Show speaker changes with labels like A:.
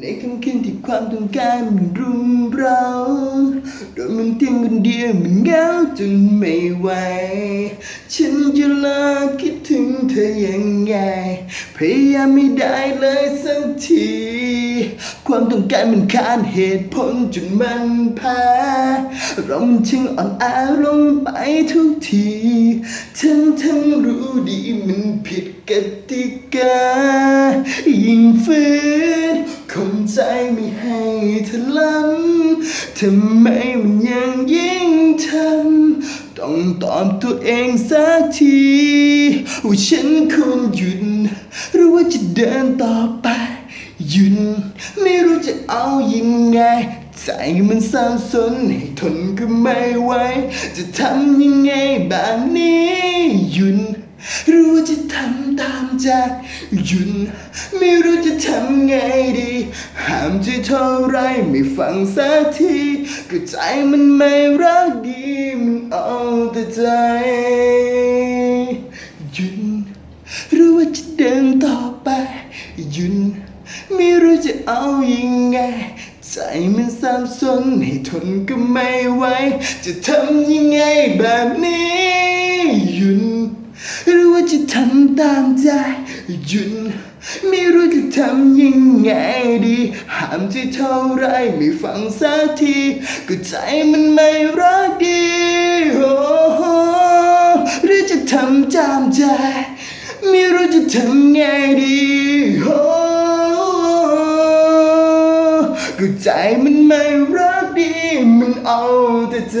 A: ในค่ำคืนที่ความต้องการมันรุมเราโดนมันเตียงคนเดียวมันเหงาจนไม่ไหว ฉันจะลาคิดถึงเธอยังไง พยายามไม่ได้เลยสักที ความต้องการมันขาดเหตุผลจนมันแพ้เรามันช่างอ่อนแอลงไปทุกทีทั้งทั้งรู้ดีมันผิดกติกายิ่งฝืน ใจไม่ให้เธอล้ำทำไมมันยังยิ่งทำต้องตอบตัวเองสักทีว่าฉันควรหยุดหรือว่าจะเดินต่อไปหยุดไม่รู้จะเอายังไงใจมันสับสนให้ทนก็ไม่ไหวจะทำยังไงแบบนี้หยุดรู้จะทำตามใจหยุดไม่รู้จะทำไงดี ห้ามใจเท่าไรไม่ฟังสักทีก็ใจมันไม่รักดีมันเอาแต่ใจหยุดรู้ว่าจะเดินต่อไปหยุดไม่รู้จะเอายังไง ใจมันสับสนให้ทนก็ไม่ไหวจะทำยังไงแบบนี้หยุดรู้ว่าจะทำตามใจหยุดไทำยังไงดี ห้ามใจเท่าไรไม่ฟังสักทีก็ใจมันไม่รักดีโอ้โหหรือจะทำตามใจ ไม่รู้จะทำไงดีโอ้ก็ใจมันไม่รักดี มันเอาแต่ใจ